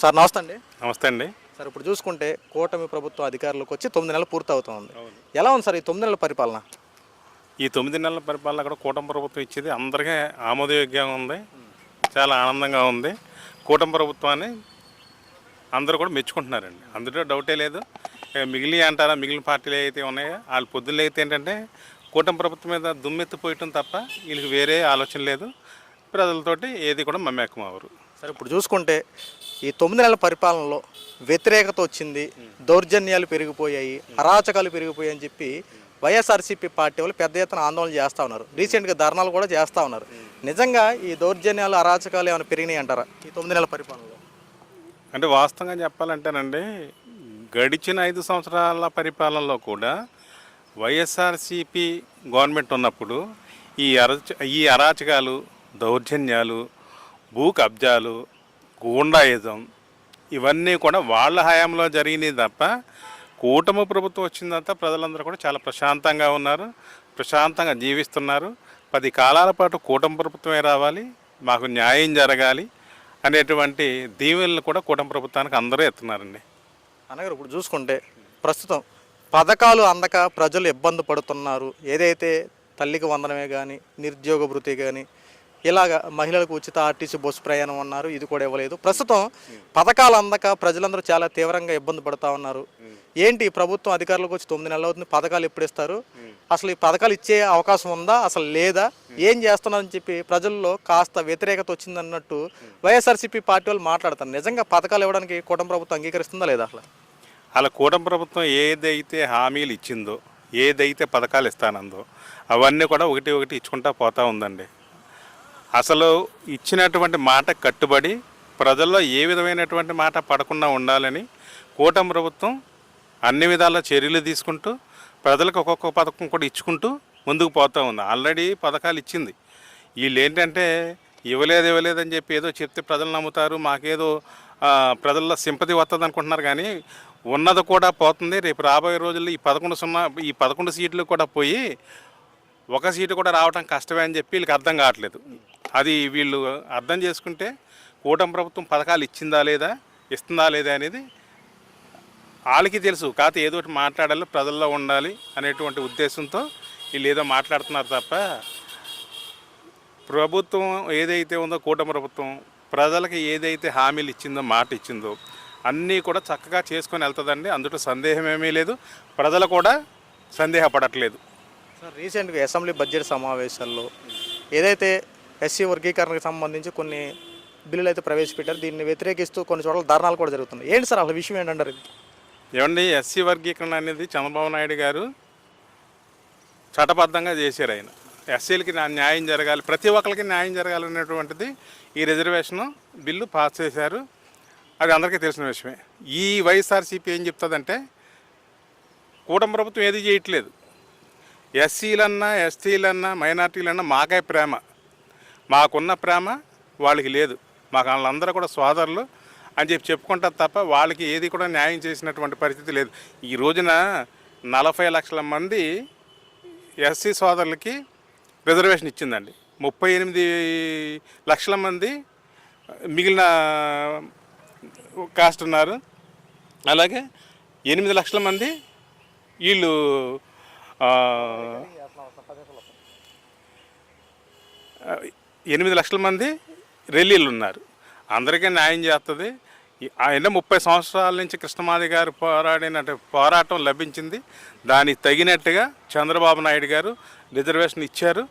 Sir నమస్తే అండి. నమస్తే అండి. సార్ ఇప్పుడు చూసుకుంటే కూటమి ప్రభుత్వం అధికారులకు వచ్చి తొమ్మిది నెలలు పూర్తవుతోంది. ఎలా ఉంది సార్ ఈ తొమ్మిది నెలల పరిపాలన? ఈ తొమ్మిది నెలల పరిపాలన కూడా కూటమి ప్రభుత్వం ఇచ్చేది అందరికీ ఆమోదయోగ్యంగా ఉంది. చాలా ఆనందంగా ఉంది. కూటమి ప్రభుత్వాన్ని అందరూ కూడా మెచ్చుకుంటున్నారండి. అందులో డౌటే లేదు. మిగిలి అంటారా మిగిలిన పార్టీలు అయితే ఉన్నాయో వాళ్ళు పొద్దున్న అయితే ఏంటంటే కూటమి ప్రభుత్వం మీద దుమ్మెత్తిపోయటం తప్ప వీళ్ళకి వేరే ఆలోచన లేదు. ప్రజలతోటి ఏది కూడా మమేకం అవరు సార్ ఇప్పుడు చూసుకుంటే ఈ తొమ్మిది నెలల పరిపాలనలో వ్యతిరేకత వచ్చింది దౌర్జన్యాలు పెరిగిపోయాయి అరాచకాలు పెరిగిపోయాయి అని చెప్పి వైఎస్ఆర్సీపీ పార్టీ వాళ్ళు పెద్ద ఎత్తున ఆందోళన చేస్తూ ఉన్నారు. రీసెంట్గా ధర్నాలు కూడా చేస్తూ ఉన్నారు. నిజంగా ఈ దౌర్జన్యాలు అరాచకాలు ఏమైనా పెరిగినాయి అంటారా ఈ తొమ్మిది నెలల పరిపాలనలో? అంటే వాస్తవంగా చెప్పాలంటేనండి గడిచిన ఐదు సంవత్సరాల పరిపాలనలో కూడా వైఎస్ఆర్సిపి గవర్నమెంట్ ఉన్నప్పుడు ఈ అరచ ఈ అరాచకాలు దౌర్జన్యాలు భూ కబ్జాలు గూండాయిజం ఇవన్నీ కూడా వాళ్ళ హయాంలో జరిగినాయి తప్ప కూటమి ప్రభుత్వం వచ్చిన తర్వాత ప్రజలందరూ కూడా చాలా ప్రశాంతంగా ఉన్నారు ప్రశాంతంగా జీవిస్తున్నారు. పది కాలాల పాటు కూటమి ప్రభుత్వమే రావాలి మాకు న్యాయం జరగాలి అనేటువంటి దీవెనలు కూడా కూటమి ప్రభుత్వానికి అందరూ ఎత్తున్నారండి. అనగారు ఇప్పుడు చూసుకుంటే ప్రస్తుతం పథకాలు అందక ప్రజలు ఇబ్బంది పడుతున్నారు. ఏదైతే తల్లికి వందనమే కానీ నిరుద్యోగ భృతి కానీ ఇలాగ మహిళలకు ఉచిత ఆర్టీసీ బస్సు ప్రయాణం అన్నారు. ఇది కూడా ఇవ్వలేదు. ప్రస్తుతం పథకాలు అందక ప్రజలందరూ చాలా తీవ్రంగా ఇబ్బంది పడుతూ ఉన్నారు. ఏంటి ప్రభుత్వం అధికారులకు వచ్చి తొమ్మిది నెలలు అవుతుంది పథకాలు ఎప్పుడు ఇస్తారు? అసలు ఈ పథకాలు ఇచ్చే అవకాశం ఉందా? అసలు లేదా? ఏం చేస్తున్నారని చెప్పి ప్రజల్లో కాస్త వ్యతిరేకత వచ్చిందన్నట్టు వైఎస్ఆర్సీపీ పార్టీ వాళ్ళు మాట్లాడతారు. నిజంగా పథకాలు ఇవ్వడానికి కూటమి ప్రభుత్వం అంగీకరిస్తుందా లేదా అసలు? అలా కూటమి ప్రభుత్వం ఏదైతే హామీలు ఇచ్చిందో ఏదైతే పథకాలు ఇస్తానందో అవన్నీ కూడా ఒకటి ఒకటి ఇచ్చుకుంటా పోతా ఉందండి. అసలు ఇచ్చినటువంటి మాట కట్టుబడి ప్రజల్లో ఏ విధమైనటువంటి మాట పడకుండా ఉండాలని కూటమి ప్రభుత్వం అన్ని విధాల చర్యలు తీసుకుంటూ ప్రజలకు ఒక్కొక్క పథకం కూడా ఇచ్చుకుంటూ ముందుకు పోతూ ఉంది. ఆల్రెడీ పథకాలు ఇచ్చింది. వీళ్ళు ఏంటంటే ఇవ్వలేదు ఇవ్వలేదని చెప్పి ఏదో చెప్తే ప్రజలు నమ్ముతారు మాకేదో ప్రజల్లో సింపతి వస్తుంది అనుకుంటున్నారు కానీ ఉన్నది కూడా పోతుంది. రేపు రాబోయే రోజుల్లో ఈ పదకొండు సున్నా ఈ పదకొండు సీట్లు కూడా పోయి ఒక సీటు కూడా రావడం కష్టమే అని చెప్పి వీళ్ళకి అర్థం కావట్లేదు. అది వీళ్ళు అర్థం చేసుకుంటే కూటమి ప్రభుత్వం పథకాలు ఇచ్చిందా లేదా ఇస్తుందా లేదా అనేది వాళ్ళకి తెలుసు. కాకపోతే ఏదో ఒకటి మాట్లాడాలి ప్రజల్లో ఉండాలి అనేటువంటి ఉద్దేశంతో వీళ్ళు ఏదో మాట్లాడుతున్నారు తప్ప ప్రభుత్వం ఏదైతే ఉందో కూటమి ప్రభుత్వం ప్రజలకి ఏదైతే హామీలు ఇచ్చిందో మాట ఇచ్చిందో అన్నీ కూడా చక్కగా చేసుకొని వెళ్తుందండి. అందులో సందేహం ఏమీ లేదు. ప్రజలు కూడా సందేహపడట్లేదు. సార్ రీసెంట్గా అసెంబ్లీ బడ్జెట్ సమావేశాల్లో ఏదైతే ఎస్సీ వర్గీకరణకు సంబంధించి కొన్ని బిల్లులు అయితే ప్రవేశపెట్టారు. దీన్ని వ్యతిరేకిస్తూ కొన్ని చోట్ల ధర్నాలు కూడా జరుగుతున్నాయి. ఏంటి సార్ అసలు విషయం ఏంటంటారు ఇది? ఏమండి ఎస్సీ వర్గీకరణ అనేది చంద్రబాబు నాయుడు గారు చట్టబద్ధంగా చేశారు ఆయన. ఎస్సీలకి నా- న్యాయం జరగాలి ప్రతి ఒక్కరికి న్యాయం జరగాలనేటువంటిది ఈ రిజర్వేషన్ బిల్లు పాస్ చేశారు. అది అందరికీ తెలిసిన విషయమే. ఈ వైఎస్ఆర్సీపీ ఏం చెప్తుందంటే కూటమి ప్రభుత్వం ఏది చేయట్లేదు. ఎస్సీలన్నా ఎస్టీలన్నా మైనార్టీలన్నా మాకే ప్రేమ. మాకున్న ప్రేమ వాళ్ళకి లేదు. మాకు వాళ్ళందరూ కూడా సోదరులు అని చెప్పి చెప్పుకుంటారు తప్ప వాళ్ళకి ఏది కూడా న్యాయం చేసినటువంటి పరిస్థితి లేదు. ఈ రోజున నలభై లక్షల మంది ఎస్సీ సోదరులకి రిజర్వేషన్ ఇచ్చిందండి. ముప్పై ఎనిమిది లక్షల మంది మిగిలిన కాస్ట్ ఉన్నారు. అలాగే ఎనిమిది లక్షల మంది వీళ్ళు ఎనిమిది లక్షల మంది రెల్లీలు ఉన్నారు. అందరికీ న్యాయం చేస్తుంది. ఈ- ఆయన ముప్పై సంవత్సరాల నుంచి కృష్ణమాది గారు పోరాడిన పోరాటం లభించింది. దానికి తగినట్టుగా చంద్రబాబు నాయుడు గారు రిజర్వేషన్ ఇచ్చారు.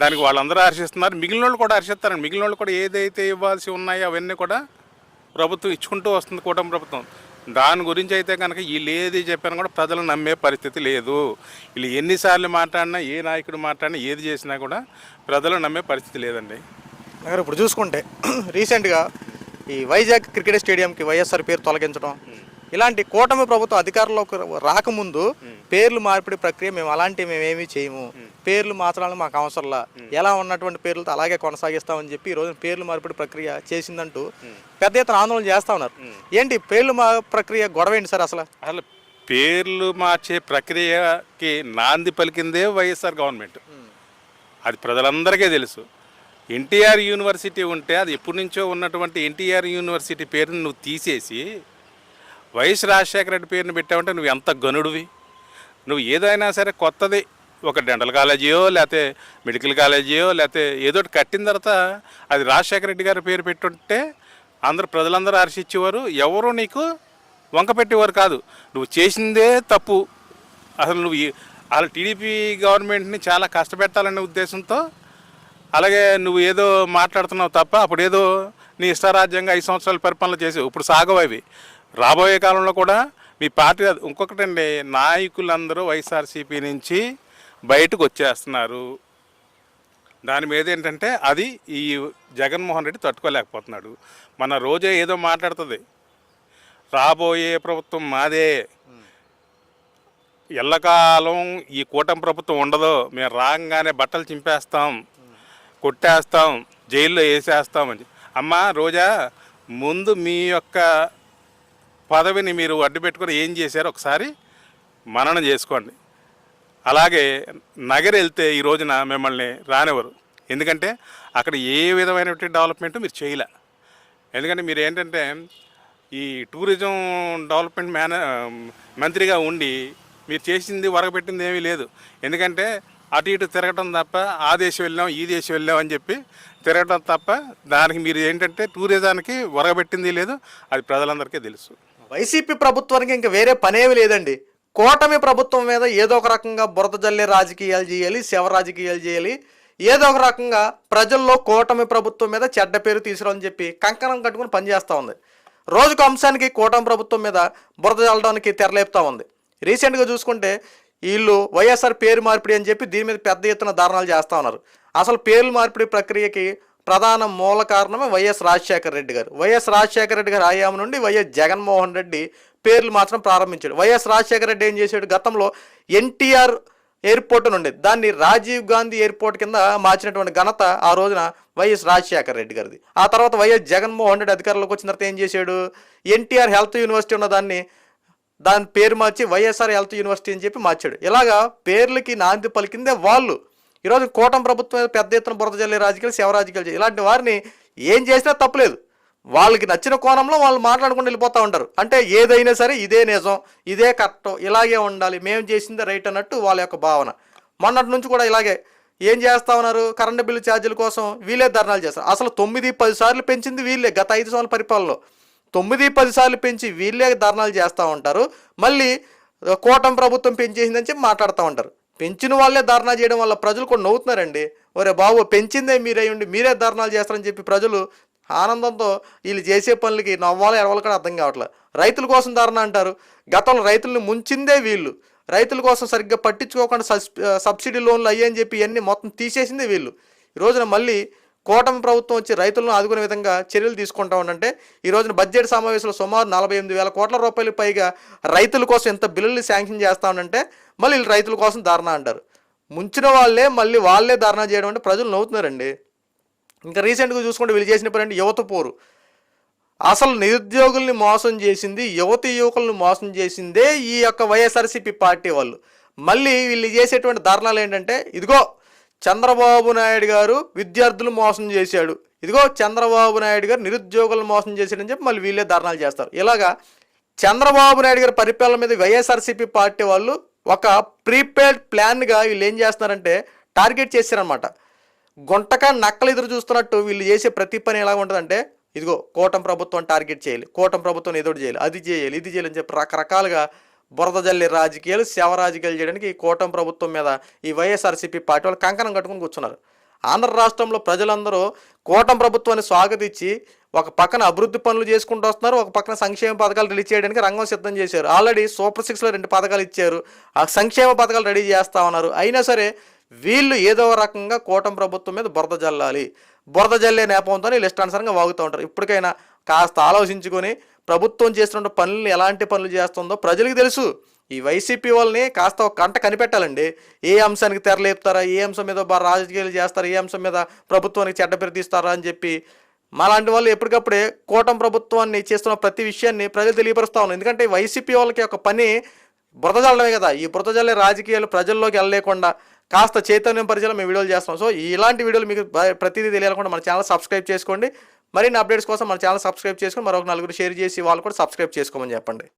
దానికి వాళ్ళందరూ హర్షిస్తున్నారు. మిగిలిన వాళ్ళు కూడా హర్షిస్తారండి. మిగిలిన వాళ్ళు కూడా ఏదైతే ఇవ్వాల్సి ఉన్నాయో అవన్నీ కూడా ప్రభుత్వం ఇచ్చుకుంటూ వస్తుంది కూటమి ప్రభుత్వం. దాని గురించి అయితే కనుక వీళ్ళు ఏది చెప్పినా కూడా ప్రజలు నమ్మే పరిస్థితి లేదు. వీళ్ళు ఎన్నిసార్లు మాట్లాడినా ఏ నాయకుడు మాట్లాడినా ఏది చేసినా కూడా ప్రజలు నమ్మే పరిస్థితి లేదండి. నగర్ ఇప్పుడు చూసుకుంటే రీసెంట్గా ఈ వైజాగ్ క్రికెట్ స్టేడియంకి వైఎస్ఆర్ పేరు తొలగించడం ఇలాంటి కూటమి ప్రభుత్వం అధికారంలోకి రాకముందు పేర్లు మార్పిడి ప్రక్రియ మేము అలాంటివి మేమేమీ చేయము. పేర్లు మార్చడానికి మాకు అవసరంలా. ఎలా ఉన్నటువంటి పేర్లతో అలాగే కొనసాగిస్తామని చెప్పి ఈ రోజు పేర్లు మార్పిడి ప్రక్రియ చేసిందంటూ పెద్ద ఎత్తున ఆందోళన చేస్తా ఉన్నారు. ఏంటి పేర్లు మా ప్రక్రియ గొడవ ఏంటి సార్ అసలు? అసలు పేర్లు మార్చే ప్రక్రియకి నాంది పలికిందే వైఎస్ఆర్ గవర్నమెంట్. అది ప్రజలందరికీ తెలుసు. ఎన్టీఆర్ యూనివర్సిటీ ఉంటే అది ఎప్పటి నుంచో ఉన్నటువంటి ఎన్టీఆర్ యూనివర్సిటీ పేరుని నువ్వు తీసేసి వైఎస్ రాజశేఖర రెడ్డి పేరుని పెట్టావంటే నువ్వు ఎంత గనుడివి? నువ్వు ఏదైనా సరే కొత్తది ఒక డెంటల్ కాలేజీయో లేకపోతే మెడికల్ కాలేజీయో లేకపోతే ఏదో ఒకటి కట్టిన తర్వాత అది రాజశేఖర రెడ్డి గారి పేరు పెట్టుంటే అందరు ప్రజలందరూ హర్షించేవారు ఎవరు నీకు వంక పెట్టేవారు కాదు. నువ్వు చేసిందే తప్పు. అసలు నువ్వు వాళ్ళ అసలు టీడీపీ గవర్నమెంట్ని చాలా కష్టపెట్టాలనే ఉద్దేశంతో అలాగే నువ్వు ఏదో మాట్లాడుతున్నావు తప్ప అప్పుడు ఏదో నీ ఇష్టారాజ్యంగా ఐదు సంవత్సరాలు పరిపాలన చేసావు. ఇప్పుడు సాగవు అవి. రాబోయే కాలంలో కూడా మీ పార్టీ ఇంకొకటండి నాయకులందరూ వైఎస్ఆర్సీపీ నుంచి బయటకు వచ్చేస్తున్నారు. దాని మీద ఏంటంటే అది ఈ జగన్మోహన్ రెడ్డి తట్టుకోలేకపోతున్నాడు. మన రోజే ఏదో మాట్లాడుతుంది. రాబోయే ప్రభుత్వం మాదే. ఎల్లకాలం ఈ కూటమి ప్రభుత్వం ఉండదు. మేము రాగానే బట్టలు చింపేస్తాం కొట్టేస్తాం జైల్లో వేసేస్తాం అని అమ్మ రోజా ముందు మీ యొక్క పదవిని మీరు అడ్డు పెట్టుకొని ఏం చేశారో ఒకసారి మననం చేసుకోండి. అలాగే నగర్ వెళ్తే ఈ రోజున మిమ్మల్ని రానివ్వరు. ఎందుకంటే అక్కడ ఏ విధమైనటువంటి డెవలప్మెంట్ మీరు చేయలే. ఎందుకంటే మీరు ఏంటంటే ఈ టూరిజం డెవలప్మెంట్ మేన మంత్రిగా ఉండి మీరు చేసింది వరగపెట్టింది ఏమీ లేదు. ఎందుకంటే అటు ఇటు తిరగటం తప్ప ఆ దేశం వెళ్ళాం ఈ దేశం వెళ్ళాం అని చెప్పి తిరగటం తప్ప దానికి మీరు ఏంటంటే టూరిజానికి వరగబెట్టింది లేదు. అది ప్రజలందరికీ తెలుసు. వైసీపీ ప్రభుత్వానికి ఇంకా వేరే పనేవి లేదండి. కూటమి ప్రభుత్వం మీద ఏదో ఒక రకంగా బురద జల్లే రాజకీయాలు చేయాలి శవ రాజకీయాలు చేయాలి. ఏదో ఒక రకంగా ప్రజల్లో కూటమి ప్రభుత్వం మీద చెడ్డ పేరు తీసుకురావని చెప్పి కంకణం కట్టుకుని పనిచేస్తూ ఉంది. రోజుకు అంశానికి కూటమి ప్రభుత్వం మీద బురద చల్లడానికి తెరలేపుతూ ఉంది. రీసెంట్గా చూసుకుంటే వీళ్ళు వైఎస్ఆర్ పేరు మార్పిడి అని చెప్పి దీని మీద పెద్ద ఎత్తున ధారణాలు చేస్తూ ఉన్నారు. అసలు పేర్లు మార్పిడి ప్రక్రియకి ప్రధాన మూల కారణమే వైఎస్ రాజశేఖర రెడ్డి గారు. వైఎస్ రాజశేఖర రెడ్డి గారు హయాం నుండి వైఎస్ జగన్మోహన్ రెడ్డి పేర్లు మాత్రం ప్రారంభించాడు. వైఎస్ రాజశేఖర రెడ్డి ఏం చేశాడు? గతంలో ఎన్టీఆర్ ఎయిర్పోర్ట్ నుండి దాన్ని రాజీవ్ గాంధీ ఎయిర్పోర్ట్ కింద మార్చినటువంటి ఘనత ఆ రోజున వైఎస్ రాజశేఖర రెడ్డి గారిది. ఆ తర్వాత వైఎస్ జగన్మోహన్ రెడ్డి అధికారంలోకి వచ్చిన తర్వాత ఏం చేశాడు? ఎన్టీఆర్ హెల్త్ యూనివర్సిటీ ఉన్న దాన్ని దాని పేరు మార్చి వైఎస్ఆర్ హెల్త్ యూనివర్సిటీ అని చెప్పి మార్చాడు. ఇలాగా పేర్లకి నాంది పలికిందే వాళ్ళు. ఈరోజు కూటమి ప్రభుత్వం మీద పెద్ద ఎత్తున బురద జల్లే రాజకీయాలు శివ రాజకీయాలు ఇలాంటి వారిని ఏం చేసినా తప్పలేదు. వాళ్ళకి నచ్చిన కోణంలో వాళ్ళు మాట్లాడుకుంటూ వెళ్ళిపోతూ ఉంటారు. అంటే ఏదైనా సరే ఇదే నిజం ఇదే కరెక్ట్ ఇలాగే ఉండాలి మేము చేసిందే రైట్ అన్నట్టు వాళ్ళ యొక్క భావన. మొన్నటి నుంచి కూడా ఇలాగే ఏం చేస్తా ఉన్నారు? కరెంటు బిల్లు ఛార్జీల కోసం వీళ్ళే ధర్నాలు చేస్తారు. అసలు తొమ్మిది పది సార్లు పెంచింది వీళ్ళే గత ఐదు సంవత్సరాల పరిపాలనలో. తొమ్మిది పది సార్లు పెంచి వీళ్ళే ధర్నాలు చేస్తూ ఉంటారు. మళ్ళీ కూటమి ప్రభుత్వం పెంచేసిందని చెప్పి మాట్లాడుతూ ఉంటారు. పెంచిన వాళ్ళే ధర్నా చేయడం వల్ల ప్రజలు కూడా నవ్వుతున్నారండి. ఒరే బాబు పెంచిందే మీరే ఉండి మీరే ధర్నాలు చేస్తారని చెప్పి ప్రజలు ఆనందంతో వీళ్ళు చేసే పనులకి నవ్వాలి ఎడవాలి కూడా అర్థం కావట్లేదు రైతుల కోసం ధర్నా అంటారు. గతంలో రైతులను ముంచిందే వీళ్ళు. రైతుల కోసం సరిగ్గా పట్టించుకోకుండా సబ్సిడీ లోన్లు అయ్యాయని చెప్పి ఇవన్నీ మొత్తం తీసేసిందే వీళ్ళు. ఈ రోజున మళ్ళీ కూటమి ప్రభుత్వం వచ్చి రైతులను ఆదుకునే విధంగా చర్యలు తీసుకుంటా ఉండంటే ఈ రోజున బడ్జెట్ సమావేశంలో సుమారు నలభై ఎనిమిది వేల కోట్ల రూపాయలు పైగా రైతుల కోసం ఎంత బిల్లులు శాంక్షన్ చేస్తా ఉండంటే మళ్ళీ వీళ్ళు రైతుల కోసం ధర్నా అంటారు. ముంచిన వాళ్ళే మళ్ళీ వాళ్ళే ధర్నా చేయడం అంటే ప్రజలు నవ్వుతున్నారండి. ఇంకా రీసెంట్గా చూసుకుంటే వీళ్ళు చేసిన పని అంటే యువత పోరు. అసలు నిరుద్యోగుల్ని మోసం చేసింది యువతి యువకులను మోసం చేసిందే ఈ యొక్క వైఎస్ఆర్సీపీ పార్టీ వాళ్ళు. మళ్ళీ వీళ్ళు చేసేటువంటి ధర్నాలు ఏంటంటే ఇదిగో చంద్రబాబు నాయుడు గారు విద్యార్థులు మోసం చేశాడు. ఇదిగో చంద్రబాబు నాయుడు గారు నిరుద్యోగులను మోసం చేశాడని చెప్పి మళ్ళీ వీళ్ళే ధర్నాలు చేస్తారు. ఇలాగా చంద్రబాబు నాయుడు గారి పరిపాలన మీద వైఎస్ఆర్సీపీ పార్టీ వాళ్ళు ఒక ప్రీపెయిడ్ ప్లాన్గా వీళ్ళు ఏం చేస్తున్నారంటే టార్గెట్ చేశారనమాట గుంటక నక్కలు ఎదురు చూస్తున్నట్టు వీళ్ళు చేసే ప్రతి పని ఎలా ఉంటుందంటే ఇదిగో కూటమి ప్రభుత్వం టార్గెట్ చేయాలి కూటమి ప్రభుత్వం ఎదురు చేయాలి అది చేయాలి ఇది చేయాలి అని చెప్పి రకరకాలుగా బురద జల్లి రాజకీయాలు శవ రాజకీయాలు చేయడానికి ఈ కూటమి ప్రభుత్వం మీద ఈ వైఎస్ఆర్సీపీ పార్టీ వాళ్ళు కంకణం కట్టుకుని కూర్చున్నారు. ఆంధ్ర రాష్ట్రంలో ప్రజలందరూ కూటమి ప్రభుత్వాన్ని స్వాగతించి ఒక పక్కన అభివృద్ధి పనులు చేసుకుంటూ వస్తున్నారు ఒక పక్కన సంక్షేమ పథకాలు రిలీజ్ చేయడానికి రంగం సిద్ధం చేశారు. ఆల్రెడీ సూపర్ సిక్స్లో రెండు పథకాలు ఇచ్చారు. ఆ సంక్షేమ పథకాలు రెడీ చేస్తా ఉన్నారు. అయినా సరే వీళ్ళు ఏదో రకంగా కూటమి ప్రభుత్వం మీద బురద జల్లాలి. బురద జల్లే నేపంతో వీళ్ళు ఇష్టానుసారంగా వాగుతూ ఉంటారు. ఇప్పటికైనా కాస్త ఆలోచించుకొని ప్రభుత్వం చేస్తున్న పనులను ఎలాంటి పనులు చేస్తుందో ప్రజలకు తెలుసు. ఈ వైసీపీ వాళ్ళని కాస్త ఒక కంట కనిపెట్టాలండి. ఏ అంశానికి తెరలేపుతారా ఏ అంశం మీద రాజకీయాలు చేస్తారా? ఏ అంశం మీద ప్రభుత్వానికి చెడ్డ పేరు తీస్తారా అని చెప్పి మాలాంటి వాళ్ళు ఎప్పటికప్పుడే కూటమి ప్రభుత్వాన్ని చేస్తున్న ప్రతి విషయాన్ని ప్రజలు తెలియపరుస్తూ ఉన్నారు. ఎందుకంటే వైసీపీ వాళ్ళకి ఒక పని బురదజల్లడమే కదా. ఈ బురదజల్లే రాజకీయాలు ప్రజల్లోకి వెళ్ళలేకుండా కాస్త చైతన్యం పరిచయం మేము వీడియోలు చేస్తాం సో ఇలాంటి వీడియోలు మీకు ప్రతిదీ తెలియకుండా మన ఛానల్ సబ్స్క్రైబ్ చేసుకోండి. మరిన్ని అప్డేట్స్ కోసం మన ఛానల్ సబ్స్క్రైబ్ చేసుకొని మరొక నలుగురు షేర్ చేసి వాళ్ళు కూడా సబ్స్క్రైబ్ చేసుకోమని చెప్పండి.